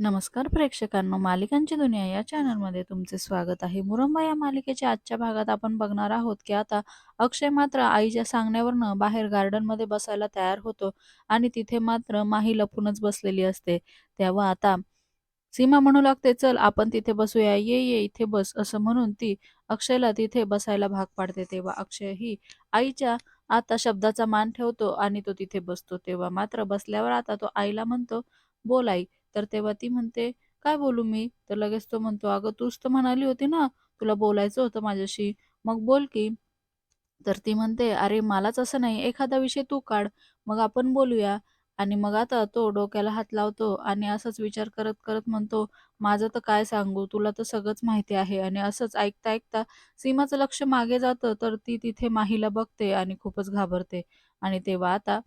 नमस्कार प्रेक्षकांनो, मालिकांची दुनिया या चॅनलमध्ये तुमचे स्वागत आहे. मुरंबा या मालिकेच्या आजच्या भागात आपण बघणार आहोत, की आता अक्षय मात्र आईच्या सांगण्यावरनं बाहेर गार्डनमध्ये बसायला तयार होतो आणि तिथे मात्र माही लपूनच बसलेली असते. तेव्हा आता सीमा म्हणू लागते, "चल आपण तिथे बसूया. ये, ये इथे बस." असं म्हणून ती अक्षयला तिथे बसायला भाग पाडते. तेव्हा अक्षय ही आईच्या आता शब्दाचा मान ठेवतो आणि तो तिथे बसतो. तेव्हा मात्र बसल्यावर आता तो आईला म्हणतो, "बोल आई." तर तेव्हा ती म्हणते, "काय बोलू मी?" तर लगेच तो म्हणतो, "अगं तूच तर म्हणाली होती ना, तुला बोलायचं होतं माझ्याशी, मग बोल की." तर ती म्हणते, "अरे मलाच असं नाही, एखादा विषय तू काढ, मग आपण बोलूया." आणि मग आता तो डोक्याला हात लावतो आणि असंच विचार करत, करत म्हणतो, "माझं तर काय सांगू, तुला तर सगळंच माहिती आहे." आणि असंच ऐकता-ऐकता सीमाचं लक्ष मागे जातं, तर ती तिथे माहीला बघते आणि खूपच घाबरते. आणि तेव्हा आता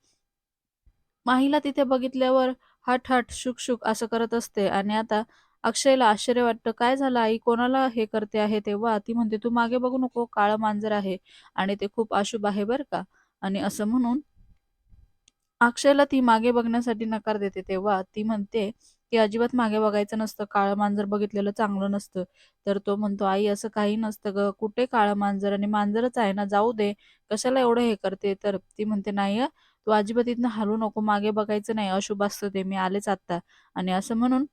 माहीला तिथे बघितल्यावर हट-हट, शुक-शुक असं करत असते आणि आता अक्षयला आश्चर्य वाटतं, "काय झालं आई? कोणाला हे करते आहे?" तेव्हा ती म्हणते, "तू मागे बघू नको, काळं मांजर आहे आणि ते खूप अशुभ आहे बरं का." आणि असं म्हणून अक्षयला ती मागे बघण्यासाठी नकार देते. तेव्हा ती म्हणते, की "अजिबात मागे बघायचं नसतं. काळं मांजर बघितलेलं चांगलं नसतं." तर तो म्हणतो, "आई असं काही नसतं ग कुठे काळं मांजर आणि मांजरच आहे ना, जाऊ दे. कशाला एवढं हे करते?" तर ती म्हणते, "नाही तू अजिबात इथनं हलू नको. मागे बघायचं नाही. अशुभ असतं ते. मी आलेच आत्ता." आणि असं म्हणून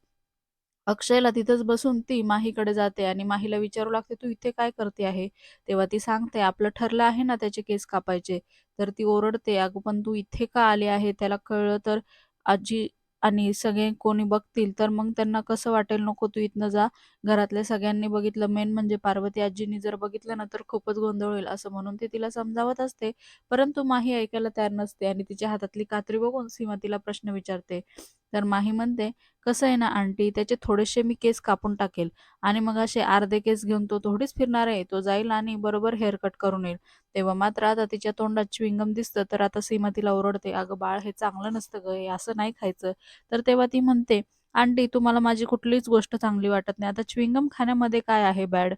अक्षयला तिथंच बसून ती माहीकडे जाते आणि माहीला विचारू लागते, "तू इथे काय करते आहे?" तेव्हा ती सांगते, "आपलं ठरलं आहे ना त्याचे केस कापायचे." तर ती ओरडते, "अगं पण तू इथे का आले आहे? त्याला कळलं तर आजी आणि सगळे कोणी बघतील तर मग त्यांना कसं वाटेल? नको तू इथनं जा. घरातल्या सगळ्यांनी बघितलं, मेन म्हणजे पार्वती आजींनी जर बघितलं ना तर खूपच गोंधळ होईल." असं म्हणून ती तिला समजावत असते. परंतु माही ऐकायला तयार नसते आणि तिच्या हातातली कात्री बघून सीमा तिला प्रश्न विचारते. तर माही म्हणते, "कसं आहे ना आंटी, त्याचे थोडेसे मी केस कापून टाकेल आणि मग असे अर्धे केस घेऊन तो थोडीच फिरणार आहे. तो जाईल आणि बरोबर हेअर कट करून येईल." तेव्हा मात्र आता तिच्या तोंडात च्युइंगम दिसतं, तर आता सीमा तिला ओरडते, "अगं बाळ, हे चांगलं नसतं गं, हे असं नाही खायचं." तर तेव्हा ती म्हणते, "आंटी, तुम्हाला माझी कुठलीच गोष्ट चांगली वाटत नाही. आता च्युइंगम खाण्यामध्ये काय आहे बॅड?"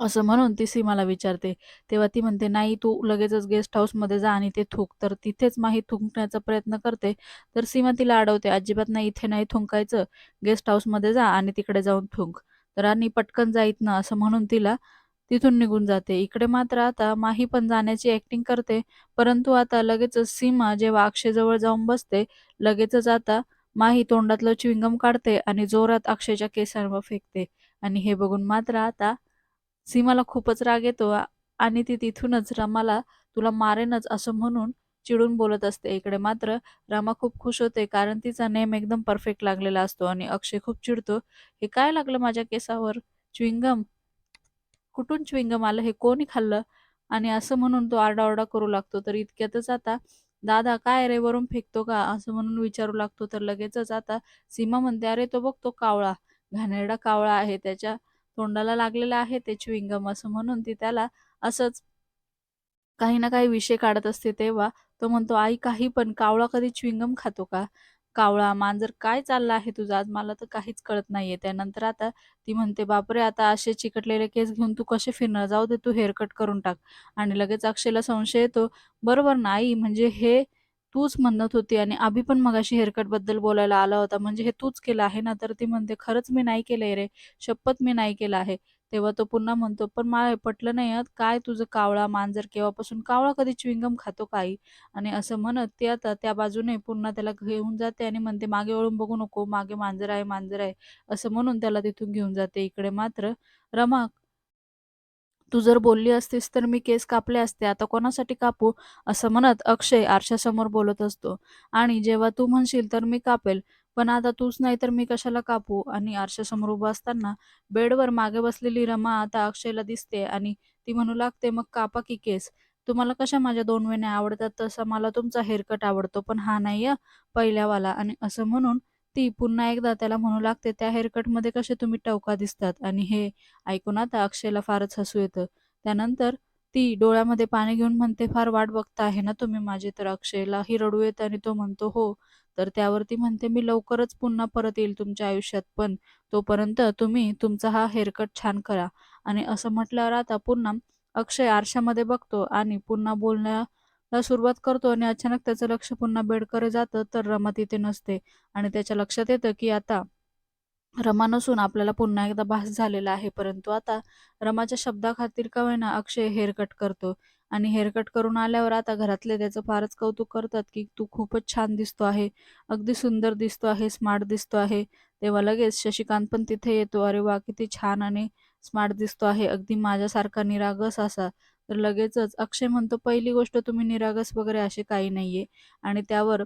असं म्हणून ती सीमाला विचारते. तेव्हा ती म्हणते, "नाही, तू लगेचच गेस्ट हाऊसमध्ये जा आणि ते थुंक." तर तिथेच माही थुंकण्याचा प्रयत्न करते. तर सीमा तिला अडवते, "अजिबात नाही, इथे नाही थुंकायचं. गेस्ट हाऊसमध्ये जा आणि तिकडे जाऊन थुंक." तर आणि "पटकन जाईत ना असं म्हणून तिला तिथून निघून जाते. इकडे मात्र आता माही पण जाण्याची ॲक्टिंग करते. परंतु आता लगेचच सीमा जेव्हा अक्षयजवळ जाऊन बसते, लगेचच आता माही तोंडातलं चिविंगम काढते आणि जोरात अक्षयच्या केसांवर फेकते. आणि हे बघून मात्र आता सीमाला खूपच राग येतो आणि ती तिथूनच रमाला तुला मारेनच असं म्हणून चिडून बोलत असते. इकडे मात्र रमा खूप खुश होते कारण तिचा नेम एकदम परफेक्ट लागलेला असतो आणि अक्षय खूप चिडतो. "हे काय लागलं माझ्या केसावर? च्युइंगम? कुठून च्युइंगम आलं? हे कोणी खाल्लं?" आणि असं म्हणून तो आरडाओरडा करू लागतो. तर इतक्यातच आता "दादा काय रे वरून फेकतो का?" असं म्हणून विचारू लागतो. तर लगेचच आता सीमा म्हणते, "अरे तो बघ तो कावळा, घाणेरडा कावळा आहे. त्याच्या तोंडाला लागलेलं आहे ते च्युइंगम." असं म्हणून ती त्याला असंच काही ना काही विषय काढत असते. तेव्हा तो म्हणतो, "आई काही पण, कावळा कधी चुईंगम खातो का? कावळा, मांजर काय चाललं आहे तुझं आज? मला तर काहीच कळत नाहीये." त्यानंतर आता ती म्हणते, "बापरे! आता असे चिकटलेले केस घेऊन तू कसे फिरणार? जाऊ दे, तू हेअर कट करून टाक." आणि लगेच अक्षयला संशय येतो, "बरोबर ना आई? म्हणजे हे तूच म्हणत होती आणि अभि पण मगाशी हेअरकटबद्दल बोलायला आला होता. म्हणजे हे तूच केलं आहे ना?" तर ती म्हणते, "खरंच मी नाही केलंय रे. शपथ मी नाही केलं आहे." तेव्हा तो पुन्हा म्हणतो, "पण मला पटलं नाही काय तुझं कावळा, मांजर केव्हापासून? कावळा कधी च्युइंगम खातो काही आणि असं म्हणत ती आता त्या बाजूने पुन्हा त्याला घेऊन जाते आणि म्हणते, "मागे वळून बघू नको. मागे मांजर आहे, मांजर आहे." असं म्हणून त्याला तिथून घेऊन जाते. इकडे मात्र रमा "तू जर बोलली असतीस तर मी केस कापले असते. आता कोणासाठी कापू?" असं म्हणत अक्षय आरशासमोर बोलत असतो. "आणि जेव्हा तू म्हणशील तर मी कापेल. पण आता तूच नाही तर मी कशाला कापू?" आणि आरशासमोर उभा असताना बेडवर मागे बसलेली रमा आता अक्षयला दिसते आणि ती म्हणू लागते, "मग कापा की केस. तुम्हाला कशा माझ्या दोन वेण्या आवडतात तसा मला तुमचा हेअरकट आवडतो. पण हा नाही पहिल्यावाला." आणि असं म्हणून ती पुन्हा एकदा त्याला म्हणू लागते, "त्या हेअरकटमध्ये कसे तुम्ही टवका दिसतात." आणि हे ऐकून आता अक्षयला फारच हसू येतं. त्यानंतर ती डोळ्यामध्ये पाणी घेऊन म्हणते, "फार वाट बघता आहे ना तुम्ही माझी?" तर अक्षयलाही रडू येत आणि तो म्हणतो, "हो." तर त्यावरती म्हणते, "मी लवकरच पुन्हा परत येईल तुमच्या आयुष्यात, पण तोपर्यंत तुम्ही तुमचा हा हेअरकट छान करा." आणि असं म्हटल्यावर आता पुन्हा अक्षय आरशामध्ये बघतो आणि पुन्हा बोलण्या सुरुवात करतो आणि अचानक त्याचं लक्ष पुन्हा बेडकडे जातं, तर रमा तिथे नसते. आणि त्याच्या लक्षात येतं, की आता रमा नसून आपल्याला पुन्हा एकदा भास झालेला आहे. परंतु आता रमाच्या शब्दाखातीर का होईना अक्षय हेअरकट करतो. आणि हेअरकट करून आल्यावर आता घरातले त्याचं फारच कौतुक करतात की तू खूपच छान दिसतो आहे. अगदी सुंदर दिसतो आहे स्मार्ट दिसतो आहे. तेव्हा लगेच शशिकांत पण तिथे येतो. अरे वा किती छान आणि स्मार्ट दिसतो आहे. अगदी माझ्यासारखा निरागस असा. तर लगेचच. अक्षय म्हणतो पहिली गोष्ट तुम्ही निरागस वगैरे असे काही नाहीये. आणि त्यावर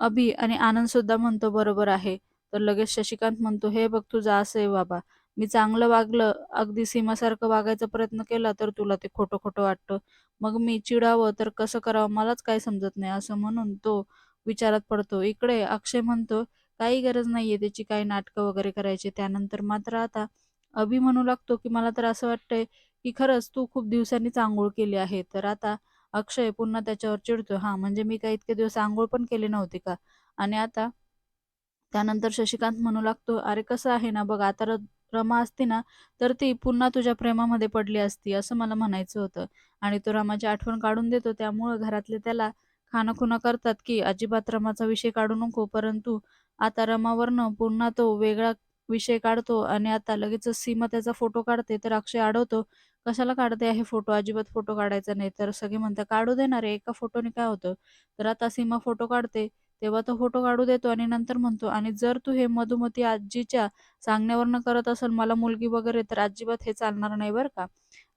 अभि आणि आनंद सुद्धा म्हणतो बरोबर आहे. तर लगेच शशिकांत म्हणतो हे बघ तुझं असं आहे बाबा. मी चांगलं वागलं अगदी सीमासारखं वागायचा प्रयत्न केला तर तुला ते खोटं खोटं वाटतं. मग मी चिडावं तर कसं करावं मलाच काय समजत नाही. असं म्हणून तो विचारात पडतो. इकडे अक्षय म्हणतो काही गरज नाहीये त्याची काही नाटकं वगैरे करायची. त्यानंतर मात्र आता अभि म्हणू लागतो की मला तर असं वाटतंय की खरंच तू खूप दिवसांनीच आंघोळ केली आहे. तर आता अक्षय पुन्हा त्याच्यावर चिडतो हा म्हणजे मी काही इतके दिवस आंघोळ पण केली नव्हती का? आणि आता त्यानंतर शशिकांत म्हणू लागतो अरे कसं आहे ना बघ आता रमा असती ना तर ती पुन्हा तुझ्या प्रेमामध्ये पडली असती असं मला म्हणायचं होतं. आणि तो रमाची आठवण काढून देतो. त्यामुळं घरातले त्याला खानाखुना करतात की अजिबात रमाचा विषय काढू नको परंतु आता रमावरनं पुन्हा तो वेगळा विषय काढतो आणि आता लगेच सीमा त्याचा फोटो काढते. तर अक्षय अडवतो कशाला काढते आहे फोटो अजिबात फोटो काढायचा नाही. तर सगळे म्हणतात काढू देणार आहे एका फोटोने काय होतं? तर आता सीमा फोटो काढते तेव्हा तो फोटो काढू देतो आणि नंतर म्हणतो आणि जर तू हे मधुमती आजीच्या सांगण्यावरनं करत असेल मला मुलगी वगैरे तर अजिबात हे चालणार नाही बरं का?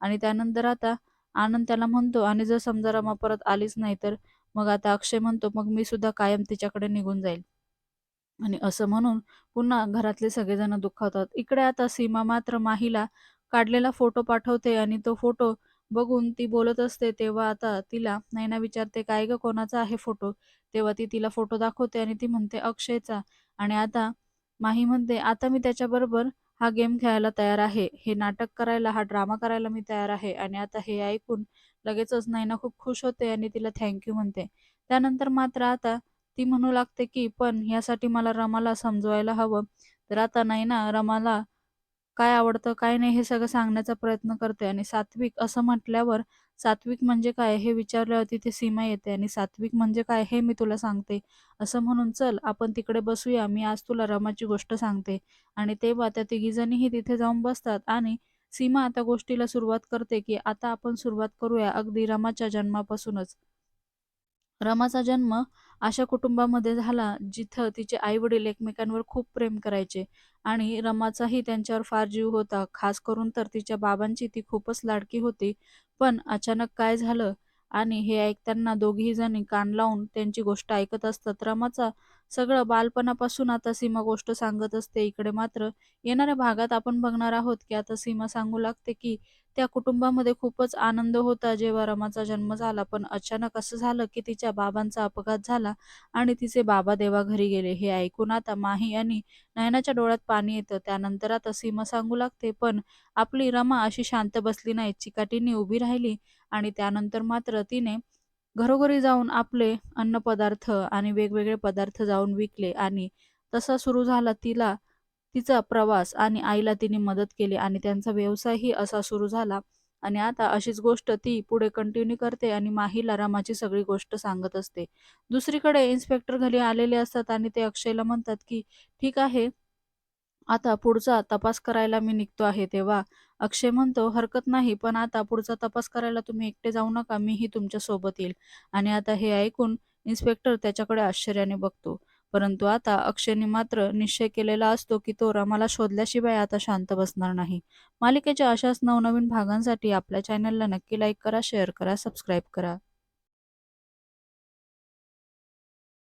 आणि त्यानंतर आता आनंद त्याला म्हणतो आणि जर समजा रमा परत आलीच नाही तर मग आता अक्षय म्हणतो मग मी सुद्धा कायम तिच्याकडे निघून जाईल. आणि असं म्हणून पुन्हा घरातले सगळेजण दुखावतात इकडे आता सीमा मात्र माहीला काढलेला फोटो पाठवते आणि तो फोटो बघून ती बोलत असते तेव्हा आता तिला नैना विचारते काय ग कोणाचा आहे फोटो? तेव्हा ती तिला फोटो दाखवते आणि ती म्हणते अक्षयचा. आणि आता माही म्हणते आता मी त्याच्याबरोबर हा गेम खेळायला तयार आहे. हे नाटक करायला हा ड्रामा करायला मी तयार आहे. आणि आता हे ऐकून लगेचच नैना खूप खुश होते आणि तिला थँक्यू म्हणते. त्यानंतर मात्र आता ती म्हणू लागते की पण यासाठी मला रमाला समजवायला हवं. तर आता नैना रमाला काय आवडतं काय नाही हे सगळं सांगण्याचा प्रयत्न करते आणि सात्विक असं म्हटल्यावर सात्विक म्हणजे काय हे विचारल्यावर तिथे सीमा येते. आणि सात्विक म्हणजे काय हे मी तुला सांगते. असं म्हणून चल आपण तिकडे बसूया. मी आज तुला रमाची गोष्ट सांगते. आणि तेव्हा त्या तिघीजणीही तिथे जाऊन बसतात. आणि सीमा आता गोष्टीला सुरुवात करते की आता आपण सुरुवात करूया अगदी रमाच्या जन्मापासूनच. रमाचा जन्म अशा कुटुंबामध्ये झाला जिथं तिचे आई वडील एकमेकांवर खूप प्रेम करायचे आणि रमाचाही त्यांच्यावर फार जीव होता. खास करून तर तिच्या बाबांची ती खूपच लाडकी होती. पण अचानक काय झालं आणि हे ऐकताना दोघीही जणी कान लावून त्यांची गोष्ट ऐकत असतात. रमाचा सगळं बालपणापासून आता सीमा गोष्ट सांगत असते इकडे मात्र. येणाऱ्या भागात आपण बघणार आहोत की आता सीमा सांगू लागते की त्या कुटुंबामध्ये खूपच आनंद होता जेव्हा रमाचा जन्म झाला. पण अचानक असं झालं की तिच्या बाबांचा अपघात झाला आणि तिचे बाबा देवा घरी गेले. हे ऐकून आता माही आणि नयनाच्या डोळ्यात पाणी येतं. त्यानंतर आता सीमा सांगू लागते पण आपली रमा अशी शांत बसली नाही चिकाटीने उभी राहिली आणि त्यानंतर मात्र तिने घरोघरी जाऊन आपले अन्नपदार्थ आणि वेगवेगळे पदार्थ जाऊन विकले आणि तसा सुरू झाला तिला तिचा प्रवास आणि आईला तिने मदत केली आणि त्यांचा व्यवसायही असा सुरू झाला. आणि आता अशीच गोष्ट ती पुढे कंटिन्यू करते आणि माहीला रामाची सगळी गोष्ट सांगत असते. दुसरीकडे इन्स्पेक्टर घरी आलेले असतात आणि ते अक्षयला म्हणतात की ठीक आहे आता पुढचा तपास करायला मी निघतो आहे तेव्हा. अक्षय म्हणतो हरकत नाही पण आता पुढचा तपास करायला तुम्ही एकटे जाऊ नका मीही तुमच्यासोबत येईल. आणि आता हे ऐकून इन्स्पेक्टर त्याच्याकडे आश्चर्याने बघतो. परंतु आता अक्षयने मात्र निश्चय केलेला असतो की तो रमाला शोधल्याशिवाय आता शांत बसणार नाही. मालिकेच्या अशाच नवनवीन भागांसाठी आपल्या चॅनलला नक्की लाईक करा शेअर करा सबस्क्राईब करा.